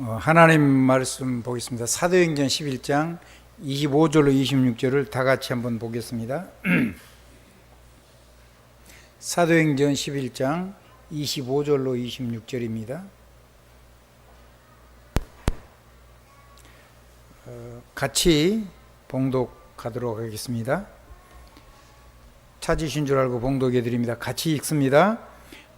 어, 하나님 말씀 보겠습니다. 사도행전 11장 25절로 26절을 다 같이 한번 보겠습니다. 사도행전 11장 25절로 26절입니다. 어, 같이 봉독하도록 하겠습니다. 찾으신 줄 알고 봉독해 드립니다. 같이 읽습니다.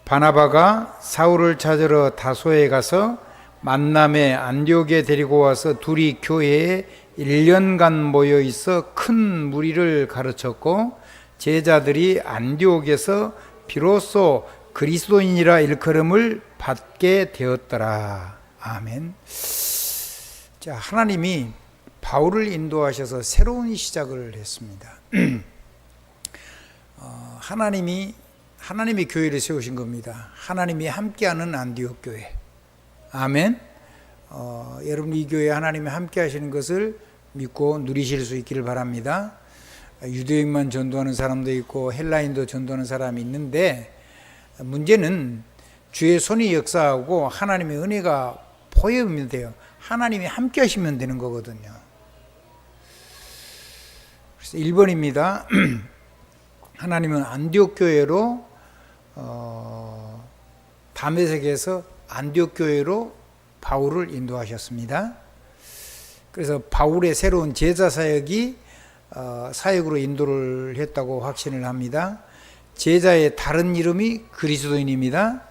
바나바가 사울을 찾으러 다소에 가서 만남에 안디옥에 데리고 와서 둘이 교회에 1년간 모여 있어 큰 무리를 가르쳤고 제자들이 안디옥에서 비로소 그리스도인이라 일컬음을 받게 되었더라. 아멘. 자, 하나님이 바울을 인도하셔서 새로운 시작을 했습니다. 어, 하나님이 하나님이 교회를 세우신 겁니다. 하나님이 함께하는 안디옥 교회. 아멘. 어, 여러분 이 교회 하나님이 함께 하시는 것을 믿고 누리실 수 있기를 바랍니다. 유대인만 전도하는 사람도 있고 헬라인도 전도하는 사람이 있는데 문제는 주의 손이 역사하고 하나님의 은혜가 보여면 돼요. 하나님이 함께 하시면 되는 거거든요. 그래서 1번입니다. 하나님은 안디옥 교회로 어, 담에색에서 안디옥 교회로 바울을 인도하셨습니다. 그래서 바울의 새로운 제자 사역이 어, 사역으로 인도를 했다고 확신을 합니다. 제자의 다른 이름이 그리스도인입니다.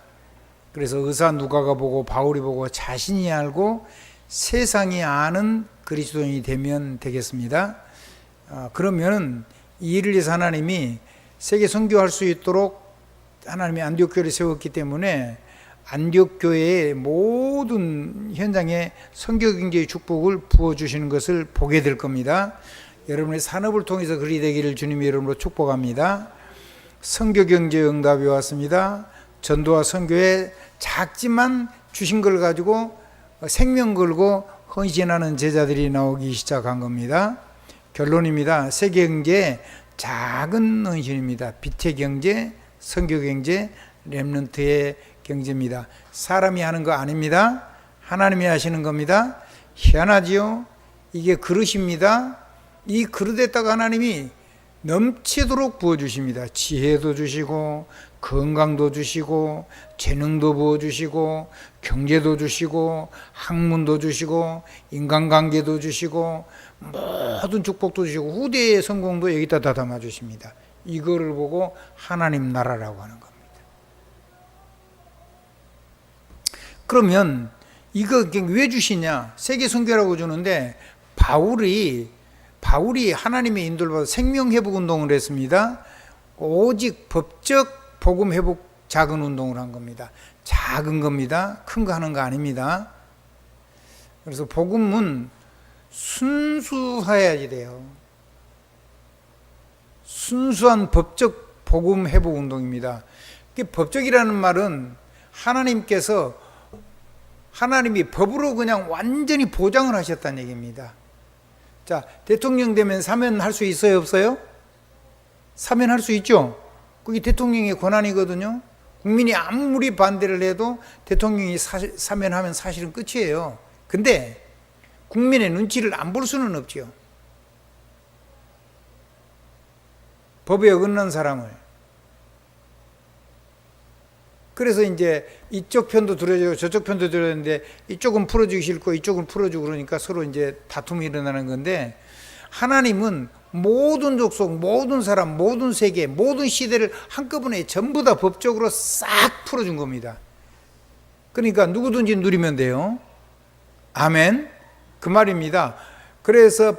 그래서 의사 누가가 보고 바울이 보고 자신이 알고 세상이 아는 그리스도인이 되면 되겠습니다. 어, 그러면 이 일을 위해서 하나님이 세계 선교할 수 있도록 하나님이 안디옥 교회를 세웠기 때문에 안디옥 교회의 모든 현장에 선교 경제의 축복을 부어 주시는 것을 보게 될 겁니다. 여러분의 산업을 통해서 그리 되기를 주님의 이름으로 축복합니다. 선교 경제 응답이 왔습니다. 전도와 선교에 작지만 주신 걸 가지고 생명 걸고 헌신하는 제자들이 나오기 시작한 겁니다. 결론입니다. 세계 경제 작은 헌신입니다. 빛의 경제, 선교 경제, 렘넌트의 경제입니다. 사람이 하는 거 아닙니다. 하나님이 하시는 겁니다. 희한하지요? 이게 그릇입니다. 이 그릇에다가 하나님이 넘치도록 부어주십니다. 지혜도 주시고, 건강도 주시고, 재능도 부어주시고, 경제도 주시고, 학문도 주시고, 인간관계도 주시고, 모든 축복도 주시고, 후대의 성공도 여기다 다 담아주십니다. 이거를 보고 하나님 나라라고 하는 겁니다. 그러면 이거 왜 주시냐? 세계 선교라고 주는데 바울이 바울이 하나님의 인도를 받아 생명 회복 운동을 했습니다. 오직 법적 복음 회복 작은 운동을 한 겁니다. 작은 겁니다. 큰 거 하는 거 아닙니다. 그래서 복음은 순수해야지 돼요. 순수한 법적 복음 회복 운동입니다. 법적이라는 말은 하나님께서 하나님이 법으로 그냥 완전히 보장을 하셨다는 얘기입니다. 자, 대통령 되면 사면할 수 있어요, 없어요? 사면할 수 있죠? 그게 대통령의 권한이거든요. 국민이 아무리 반대를 해도 대통령이 사면하면 사실은 끝이에요. 근데 국민의 눈치를 안 볼 수는 없죠. 법에 어긋난 사람을. 그래서 이제 이쪽 편도 들어주고 저쪽 편도 들어주는데 이쪽은 풀어주기 싫고 이쪽은 풀어주고 그러니까 서로 이제 다툼이 일어나는 건데 하나님은 모든 족속, 모든 사람, 모든 세계, 모든 시대를 한꺼번에 전부 다 법적으로 싹 풀어준 겁니다. 그러니까 누구든지 누리면 돼요. 아멘. 그 말입니다. 그래서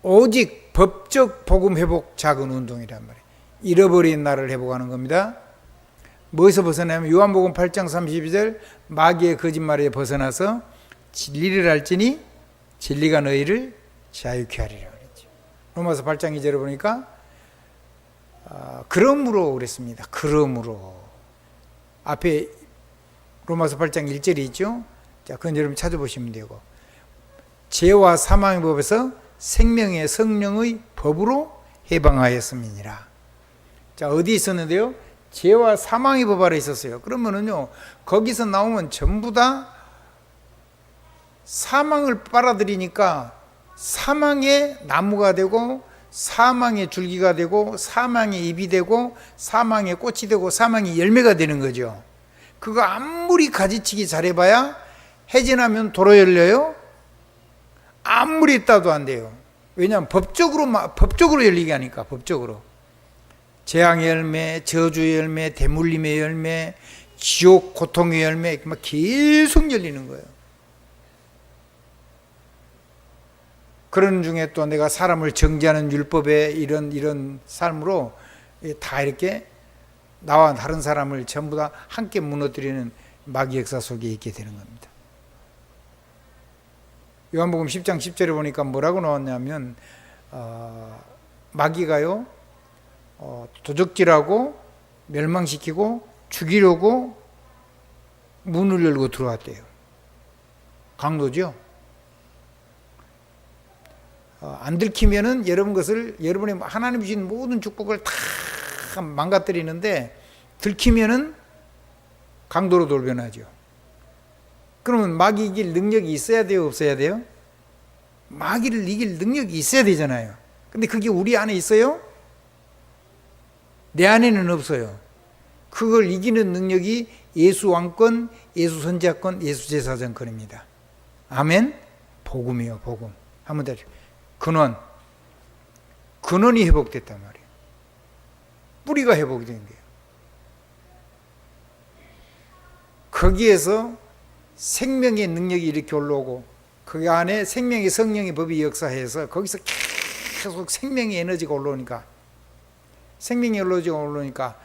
오직 법적 복음 회복 작은 운동이란 말이에요. 잃어버린 나를 회복하는 겁니다. 뭐에서 벗어나면 요한복음 8장 32절 마귀의 거짓말에 벗어나서 진리를 알지니 진리가 너희를 자유케 하리라 그랬죠. 로마서 8장 2절에 보니까 아, 그러므로 그랬습니다. 그러므로 앞에 로마서 8장 1절이 있죠. 자, 그건 여러분 찾아보시면 되고 죄와 사망의 법에서 생명의 성령의 법으로 해방하였음이니라. 자, 어디 있었는데요? 죄와 사망의 법 아래 있었어요. 그러면은요, 거기서 나오면 전부 다 사망을 빨아들이니까 사망의 나무가 되고 사망의 줄기가 되고 사망의 잎이 되고 사망의 꽃이 되고 사망의 열매가 되는 거죠. 그거 아무리 가지치기 잘해봐야 해지나면 도로 열려요? 아무리 따도 안 돼요. 왜냐하면 법적으로 마- 법적으로 열리게 하니까 법적으로 재앙의 열매, 저주의 열매, 대물림의 열매, 지옥 고통의 열매 막 계속 열리는 거예요. 그런 중에 또 내가 사람을 정죄하는 율법의 이런 이런 삶으로 다 이렇게 나와 다른 사람을 전부 다 함께 무너뜨리는 마귀 역사 속에 있게 되는 겁니다. 요한복음 10장 10절에 보니까 뭐라고 나왔냐면 어, 마귀가요 어, 도적질하고 멸망시키고 죽이려고 문을 열고 들어왔대요. 강도죠. 어, 안 들키면은 여러분 것을 여러분의 하나님 주신 모든 축복을 다 망가뜨리는데 들키면은 강도로 돌변하죠. 그러면 마귀 이길 능력이 있어야 돼요, 없어야 돼요? 마귀를 이길 능력이 있어야 되잖아요. 근데 그게 우리 안에 있어요? 내 안에는 없어요. 그걸 이기는 능력이 예수 왕권, 예수 선지자권, 예수 제사장권입니다. 아멘. 복음이요, 복음. 한번 더. 근원. 근원이 회복됐단 말이에요. 뿌리가 회복이 된 거예요. 거기에서 생명의 능력이 이렇게 올라오고 그 안에 생명의 성령의 법이 역사해서 거기서 계속 생명의 에너지가 올라오니까 생명의 에너지가 올라오니까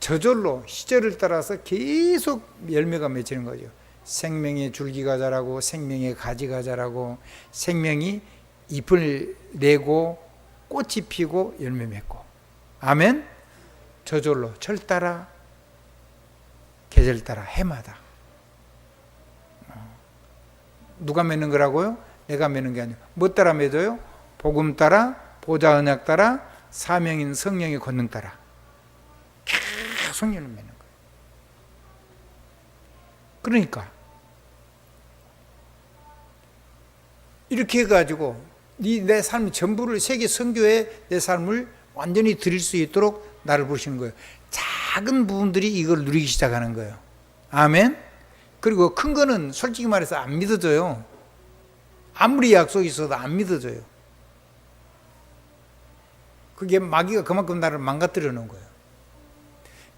저절로 시절을 따라서 계속 열매가 맺히는 거죠. 생명의 줄기가 자라고 생명의 가지가 자라고 생명이 잎을 내고 꽃이 피고 열매 맺고 아멘 저절로 철 따라 계절 따라 해마다 어. 누가 맺는 거라고요? 내가 맺는 게 아니고 뭐 따라 맺어요? 복음 따라 보좌 언약 따라 사명인 성령의 권능 따라 계속 열매 맺는 거예요. 그러니까 이렇게 해가지고 내삶 전부를 세계 선교에 내 삶을 완전히 드릴 수 있도록 나를 보시는 거예요. 작은 부분들이 이걸 누리기 시작하는 거예요. 아멘. 그리고 큰 거는 솔직히 말해서 안 믿어져요. 아무리 약속이 있어도 안 믿어져요. 그게 마귀가 그만큼 나를 망가뜨려 놓은 거예요.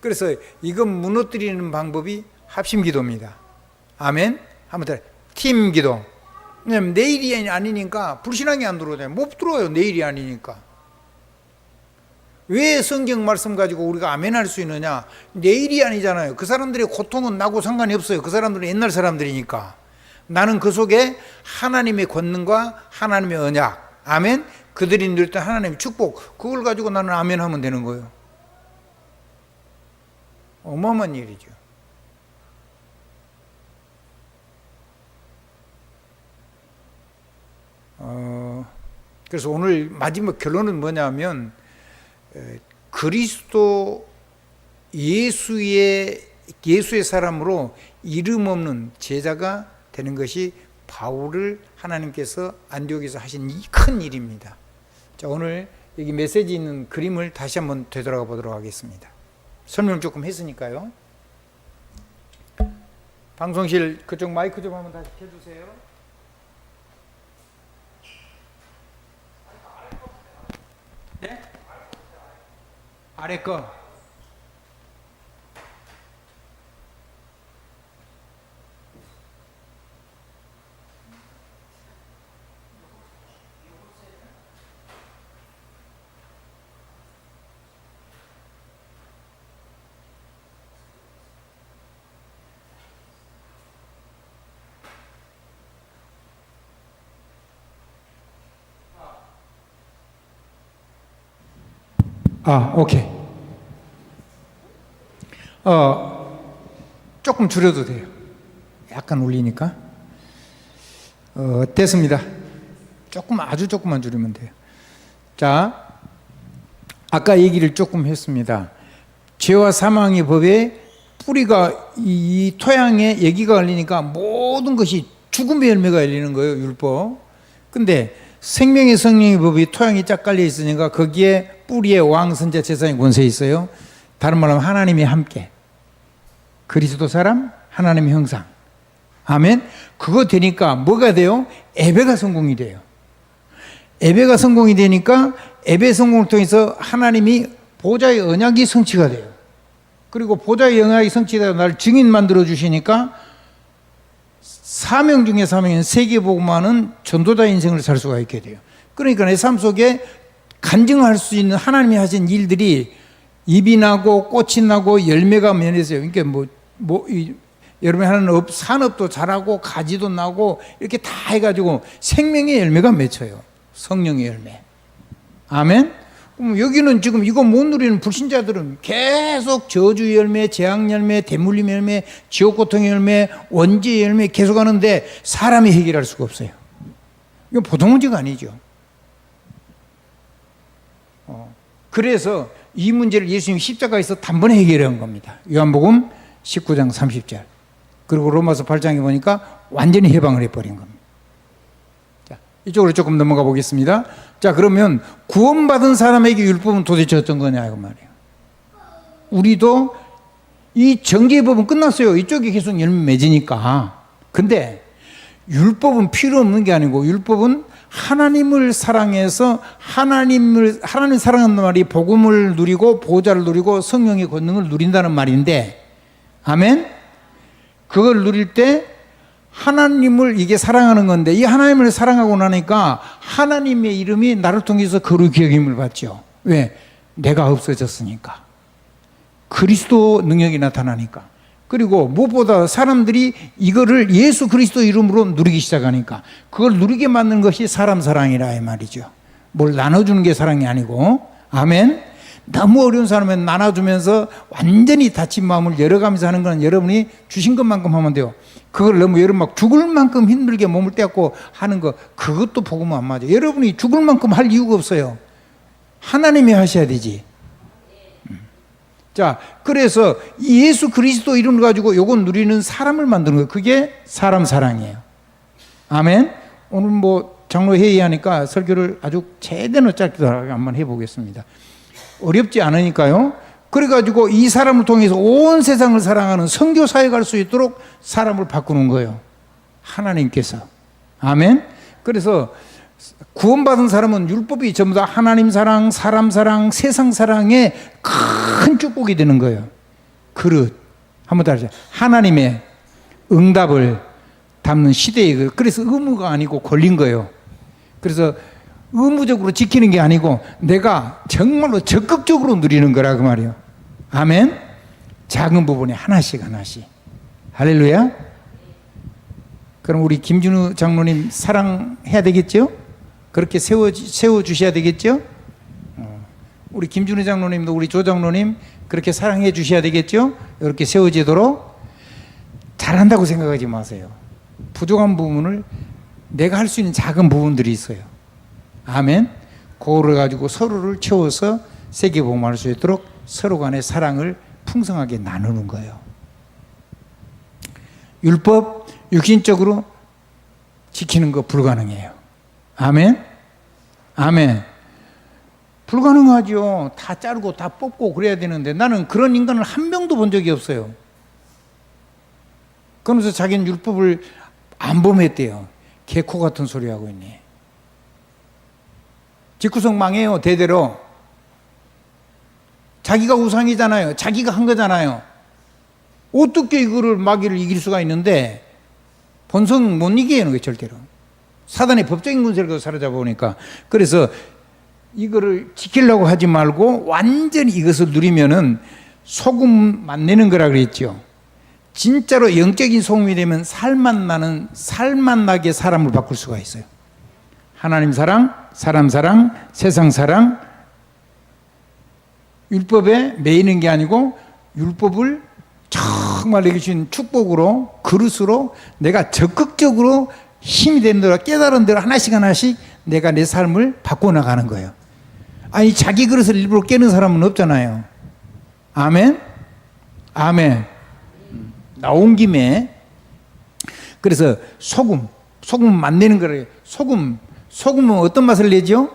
그래서 이건 무너뜨리는 방법이 합심 기도입니다. 아멘. 한번 더. 팀 기도. 왜냐면 내일이 아니니까 불신앙이 안 들어오잖아요. 못 들어와요. 내일이 아니니까. 왜 성경 말씀 가지고 우리가 아멘 할 수 있느냐? 내일이 아니잖아요. 그 사람들의 고통은 나고 상관이 없어요. 그 사람들은 옛날 사람들이니까. 나는 그 속에 하나님의 권능과 하나님의 언약, 아멘. 그들이 누렸던 하나님의 축복, 그걸 가지고 나는 아멘 하면 되는 거예요. 어마어마한 일이죠. 어, 그래서 오늘 마지막 결론은 뭐냐면 에, 그리스도 예수의 예수의 사람으로 이름 없는 제자가 되는 것이 바울을 하나님께서 안디옥에서 하신 이큰 일입니다. 자, 오늘 여기 메시지 있는 그림을 다시 한번 되돌아가 보도록 하겠습니다. 설명 조금 했으니까요. 방송실 그쪽 마이크 좀 한번 다시 켜주세요. 네? 아래 거. 아, 오케이. 어, 조금 줄여도 돼요. 약간 울리니까. 어, 됐습니다. 조금, 아주 조금만 줄이면 돼요. 자, 아까 얘기를 조금 했습니다. 죄와 사망의 법에 뿌리가 이 토양에 여기가 걸리니까 모든 것이 죽음의 열매가 열리는 거예요, 율법. 근데 생명의 성령의 법이 토양이 쫙 깔려 있으니까 거기에 뿌리에 왕, 선자, 제사의 권세 있어요. 다른 말로 하면 하나님이 함께. 그리스도 사람, 하나님의 형상. 아멘. 그거 되니까 뭐가 돼요? 예배가 성공이 돼요. 예배가 성공이 되니까 예배 성공을 통해서 하나님이 보좌의 언약이 성취가 돼요. 그리고 보좌의 언약이 성취되어 날 증인 만들어 주시니까 사명 중에 사명인 세계복음화는 전도자 인생을 살 수가 있게 돼요. 그러니까 내 삶 속에 간증할 수 있는 하나님이 하신 일들이 잎이 나고 꽃이 나고 열매가 맺어요. 그러니까 뭐, 뭐, 이, 여러분이 하는 업, 산업도 자라고 가지도 나고 이렇게 다 해가지고 생명의 열매가 맺혀요. 성령의 열매. 아멘? 그럼 여기는 지금 이거 못 누리는 불신자들은 계속 저주 열매, 재앙 열매, 대물림 열매, 지옥 고통 열매, 원죄 열매 계속 하는데 사람이 해결할 수가 없어요. 이건 보통 문제가 아니죠. 어, 그래서 이 문제를 예수님 십자가에서 단번에 해결한 겁니다. 요한복음 19장 30절. 그리고 로마서 8장에 보니까 완전히 해방을 해버린 겁니다. 자, 이쪽으로 조금 넘어가 보겠습니다. 자, 그러면 구원받은 사람에게 율법은 도대체 어떤 거냐, 이거 말이에요. 우리도 이 정계법은 끝났어요. 이쪽에 계속 열매 맺으니까. 근데 율법은 필요 없는 게 아니고 율법은 하나님을 사랑해서 하나님을 하나님 사랑하는 말이 복음을 누리고 보좌를 누리고 성령의 권능을 누린다는 말인데 아멘. 그걸 누릴 때 하나님을 이게 사랑하는 건데 이 하나님을 사랑하고 나니까 하나님의 이름이 나를 통해서 거룩히 여김을 받죠. 왜? 내가 없어졌으니까. 그리스도 능력이 나타나니까. 그리고 무엇보다 사람들이 이거를 예수 그리스도 이름으로 누리기 시작하니까 그걸 누리게 만드는 것이 사람 사랑이라 이 말이죠. 뭘 나눠주는 게 사랑이 아니고 아멘. 너무 어려운 사람은 나눠주면서 완전히 다친 마음을 열어가면서 하는 건 여러분이 주신 것만큼 하면 돼요. 그걸 너무 여러분 막 죽을 만큼 힘들게 몸을 떼고 하는 거 그것도 복음은 안 맞아요. 여러분이 죽을 만큼 할 이유가 없어요. 하나님이 하셔야 되지. 자, 그래서 예수 그리스도 이름을 가지고 요건 누리는 사람을 만드는 거예요. 그게 사람 사랑이에요. 아멘. 오늘 뭐 장로 회의하니까 설교를 아주 제대로 짧게 한번 해보겠습니다. 어렵지 않으니까요. 그래가지고 이 사람을 통해서 온 세상을 사랑하는 선교 사역할 수 있도록 사람을 바꾸는 거예요. 하나님께서. 아멘. 그래서 구원받은 사람은 율법이 전부 다 하나님 사랑, 사람 사랑, 세상 사랑의 큰 축복이 되는 거예요. 그릇. 한번 따라서 하나님의 응답을 담는 시대의 그 그래서 의무가 아니고 권린 거예요. 그래서 의무적으로 지키는 게 아니고 내가 정말로 적극적으로 누리는 거라 그 말이에요. 아멘. 작은 부분에 하나씩 하나씩. 할렐루야. 그럼 우리 김준우 장로님 사랑해야 되겠죠? 그렇게 세워 세워 주셔야 되겠죠? 어. 우리 김준우 장로님도 우리 조 장로님 그렇게 사랑해 주셔야 되겠죠? 이렇게 세워지도록 잘한다고 생각하지 마세요. 부족한 부분을 내가 할 수 있는 작은 부분들이 있어요. 아멘. 그거를 가지고 서로를 채워서 세계 복음할 수 있도록 서로 간의 사랑을 풍성하게 나누는 거예요. 율법 육신적으로 지키는 거 불가능해요. 아멘. 아멘. 불가능하죠. 다 자르고 다 뽑고 그래야 되는데 나는 그런 인간을 한 명도 본 적이 없어요. 그러면서 자기는 율법을 안 범했대요. 개코 같은 소리 하고 있네. 직구성 망해요, 대대로. 자기가 우상이잖아요. 자기가 한 거잖아요. 어떻게 이거를 마귀를 이길 수가 있는데 본성 못 이기는 거예요, 절대로. 사단의 법적인 군세를 사로잡아보니까. 그래서 이거를 지키려고 하지 말고 완전히 이것을 누리면은 소금 만 내는 거라 그랬죠. 진짜로 영적인 소금이 되면 살맛 나는, 살맛 나게 사람을 바꿀 수가 있어요. 하나님 사랑, 사람 사랑, 세상 사랑, 율법에 매이는 게 아니고 율법을 정말 내게 주신 축복으로 그릇으로 내가 적극적으로 힘이 되는 대로 깨달은 대로 하나씩 하나씩 내가 내 삶을 바꿔 나가는 거예요. 아니 자기 그릇을 일부러 깨는 사람은 없잖아요. 아멘. 아멘. 나온 김에 그래서 소금, 소금 만드는 거를 소금, 소금은 어떤 맛을 내죠?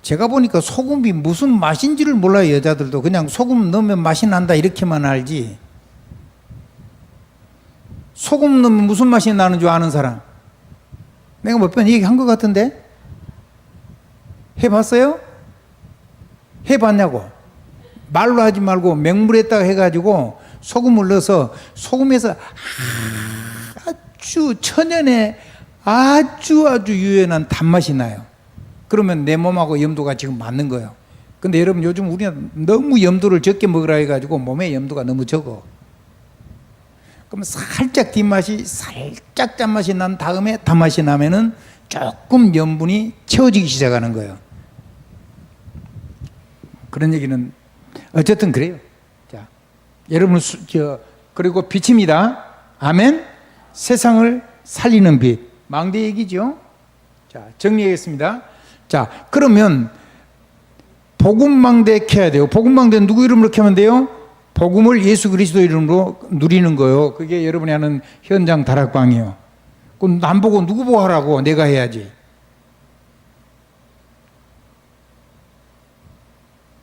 제가 보니까 소금이 무슨 맛인지를 몰라요 여자들도 그냥 소금 넣으면 맛이 난다 이렇게만 알지. 소금 넣으면 무슨 맛이 나는 줄 아는 사람? 내가 몇 번 얘기한 것 같은데 해봤어요? 해봤냐고? 말로 하지 말고 맹물에다가 해가지고 소금을 넣어서 소금에서 아주 천연의 아주 아주 유연한 단맛이 나요. 그러면 내 몸하고 염도가 지금 맞는 거예요. 근데 여러분 요즘 우리가 너무 염도를 적게 먹으라 해가지고 몸에 염도가 너무 적어. 그럼 살짝 뒷맛이 살짝 짠맛이 난 다음에 단맛이 나면은 조금 염분이 채워지기 시작하는 거예요. 그런 얘기는 어쨌든 그래요. 자, 여러분 수, 저 그리고 빛입니다. 아멘. 세상을 살리는 빛. 망대 얘기죠. 자, 정리하겠습니다. 자, 그러면 복음망대 켜야 돼요. 복음망대 누구 이름으로 켜면 돼요? 복음을 예수 그리스도 이름으로 누리는 거요. 그게 여러분이 하는 현장 다락방이요. 그럼 남 보고 누구 보고 하라고 내가 해야지.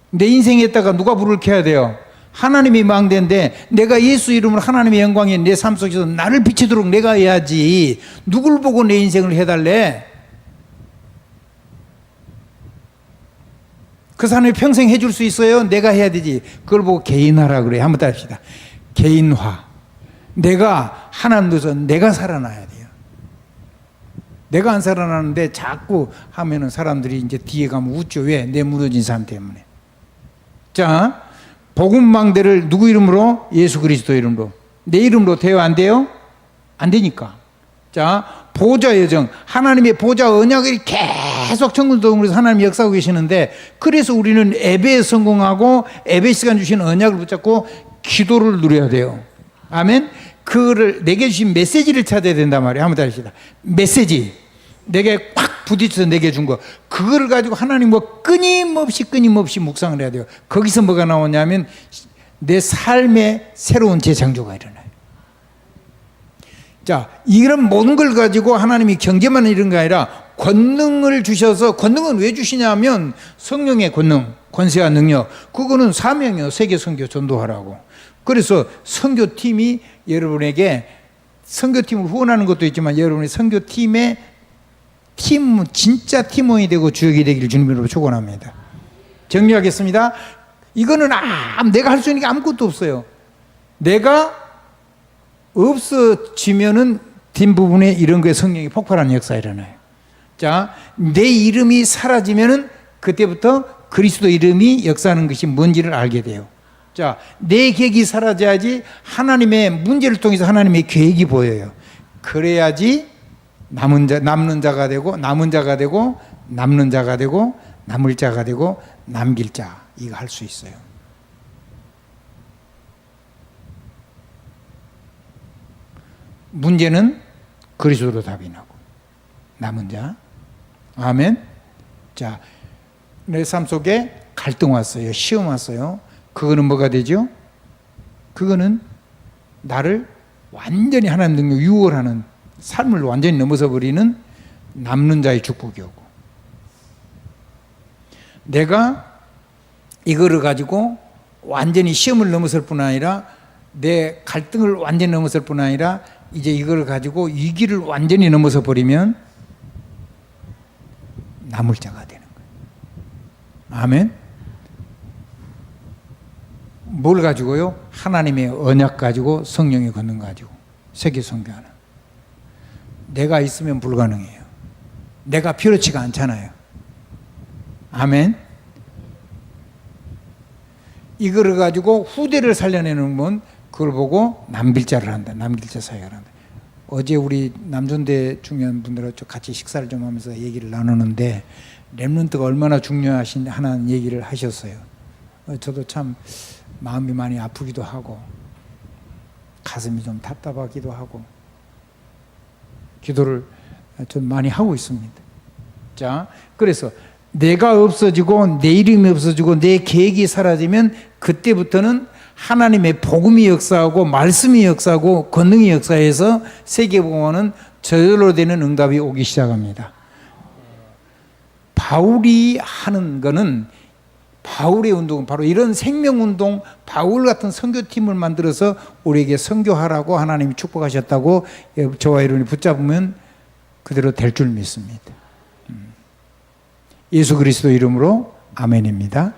내 인생에다가 누가 불을 켜야 돼요? 하나님이 망대인데 내가 예수 이름으로 하나님의 영광이 내 삶 속에서 나를 비치도록 내가 해야지. 누굴 보고 내 인생을 해달래? 그 사람이 평생 해줄 수 있어요? 내가 해야 되지. 그걸 보고 개인화라 그래. 한번 따릅시다. 개인화. 내가 하나님께서 내가 살아나야 돼요. 내가 안 살아나는데 자꾸 하면은 사람들이 이제 뒤에 가면 웃죠. 왜? 내 무너진 삶 때문에. 자, 복음망대를 누구 이름으로? 예수 그리스도 이름으로. 내 이름으로 돼요? 안 돼요? 안 되니까. 자, 보좌 여정. 하나님의 보좌 언약을 계속 천국동으로 하나님이 역사하고 계시는데 그래서 우리는 예배에 성공하고 예배 시간 주신 언약을 붙잡고 기도를 누려야 돼요. 아멘. 그를 내게 주신 메시지를 찾아야 된단 말이에요. 한번 다시다. 메시지. 내게 꽉 부딪혀서 내게 준 거. 그거를 가지고 하나님 뭐 끊임없이 끊임없이 묵상을 해야 돼요. 거기서 뭐가 나오냐면 내 삶의 새로운 재창조가 일어나요. 자, 이런 모든 걸 가지고 하나님이 경제만 이런 게 아니라 권능을 주셔서 권능은 왜 주시냐면 성령의 권능, 권세와 능력. 그거는 사명이요. 세계 선교 전도하라고. 그래서 선교팀이 여러분에게 선교팀을 후원하는 것도 있지만 여러분의 선교팀의 팀, 진짜 팀원이 되고 주역이 되기를 주님으로 축원합니다. 정리하겠습니다. 이거는 아, 내가 할 수 있는 게 아무것도 없어요. 내가 없어지면은 뒷 부분에 이런 거에 성령이 폭발하는 역사가 일어나요. 자, 내 이름이 사라지면은 그때부터 그리스도 이름이 역사하는 것이 뭔지를 알게 돼요. 자, 내 계획이 사라져야지 하나님의 문제를 통해서 하나님의 계획이 보여요. 그래야지 남은 자, 남는 자가 되고, 남은 자가 되고, 남는 자가 되고, 남을 자가 되고, 남길 자. 이거 할 수 있어요. 문제는 그리스도로 답이 나고. 남은 자 아멘. 자 내 삶 속에 갈등 왔어요. 시험 왔어요. 그거는 뭐가 되죠? 그거는 나를 완전히 하나님 능력 유월하는 삶을 완전히 넘어서 버리는 남는 자의 축복이 오고. 내가 이거를 가지고 완전히 시험을 넘어설 뿐 아니라 내 갈등을 완전히 넘어설 뿐 아니라 이제 이걸 가지고 위기를 완전히 넘어서 버리면 남을 자가 되는 거예요. 아멘. 뭘 가지고요? 하나님의 언약 가지고 성령의 권능 가지고 세계 선교하는. 내가 있으면 불가능해요. 내가 필요치가 않잖아요. 아멘. 이거를 가지고 후대를 살려내는 건 그걸 보고 남길자를 한다. 남길자 사역을 한다. 어제 우리 남존대 중요한 분들하고 같이 식사를 좀 하면서 얘기를 나누는데 렘런트가 얼마나 중요하신 하나는 얘기를 하셨어요. 어, 저도 참 마음이 많이 아프기도 하고 가슴이 좀 답답하기도 하고 기도를 좀 많이 하고 있습니다. 자, 그래서 내가 없어지고 내 이름이 없어지고 내 계획이 사라지면 그때부터는 하나님의 복음이 역사하고 말씀이 역사하고 권능이 역사해서 세계복음화는 저절로 되는 응답이 오기 시작합니다. 바울이 하는 거는 바울의 운동은 바로 이런 생명 운동 바울 같은 선교팀을 만들어서 우리에게 선교하라고 하나님이 축복하셨다고 저와 여러분이 붙잡으면 그대로 될 줄 믿습니다. 음. 예수 그리스도 이름으로 아멘입니다.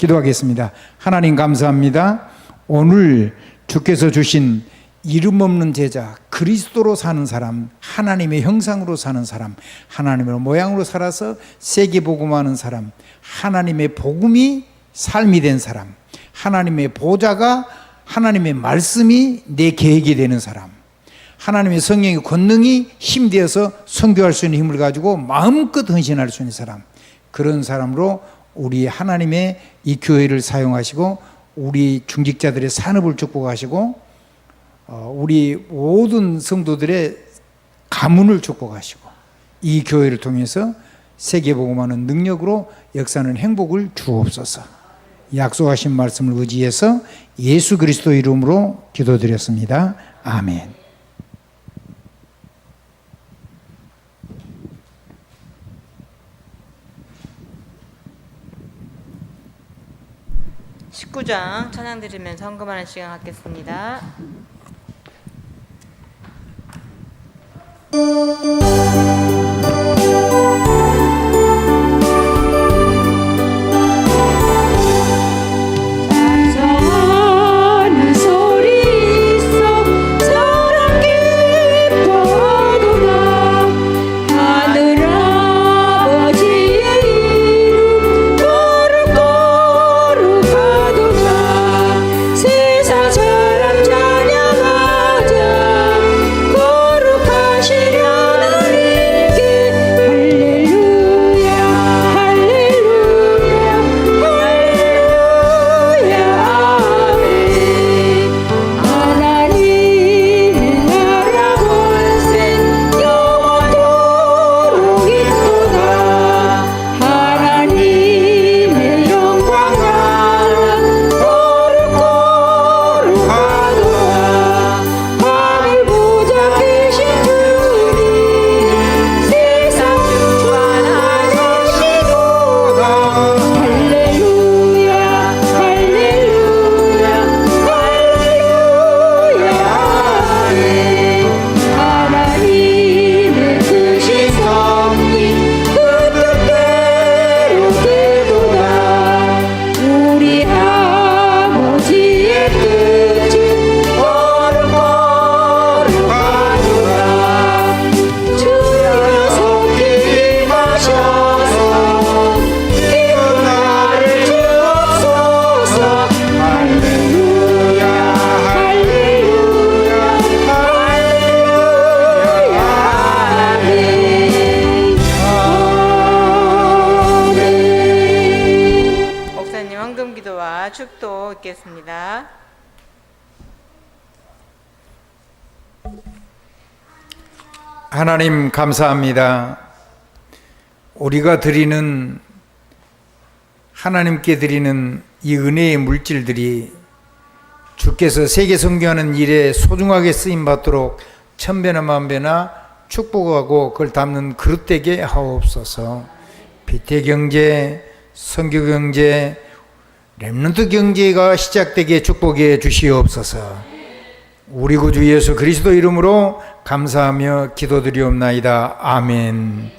기도하겠습니다. 하나님 감사합니다. 오늘 주께서 주신 이름 없는 제자, 그리스도로 사는 사람, 하나님의 형상으로 사는 사람, 하나님의 모양으로 살아서 세계 복음하는 사람, 하나님의 복음이 삶이 된 사람, 하나님의 보좌가 하나님의 말씀이 내 계획이 되는 사람, 하나님의 성령의 권능이 힘되어서 선교할 수 있는 힘을 가지고 마음껏 헌신할 수 있는 사람, 그런 사람으로 우리 하나님의 이 교회를 사용하시고 우리 중직자들의 산업을 축복하시고 어, 우리 모든 성도들의 가문을 축복하시고 이 교회를 통해서 세계복음하는 능력으로 역사는 행복을 주옵소서. 약속하신 말씀을 의지해서 예수 그리스도 이름으로 기도드렸습니다. 아멘. 십구 장 찬양 드리면서 헌금하는 시간 갖겠습니다. 하나님 감사합니다. 우리가 드리는 하나님께 드리는 이 은혜의 물질들이 주께서 세계 선교하는 일에 소중하게 쓰임 받도록 천배나 만배나 축복하고 그걸 담는 그릇 되게 하옵소서. 비태 경제, 선교 경제, 렘넌트 경제가 시작되게 축복해 주시옵소서. 우리 구주 예수 그리스도 이름으로 감사하며 기도드리옵나이다. 아멘.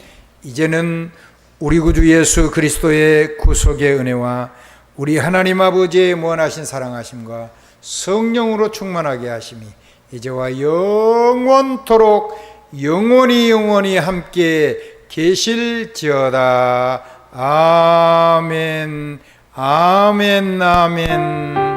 이제는 우리 구주 예수 그리스도의 구속의 은혜와 우리 하나님 아버지의 무한하신 사랑하심과 성령으로 충만하게 하심이 이제와 영원토록 영원히 영원히 함께 계실지어다. 아멘. 아멘. 아멘.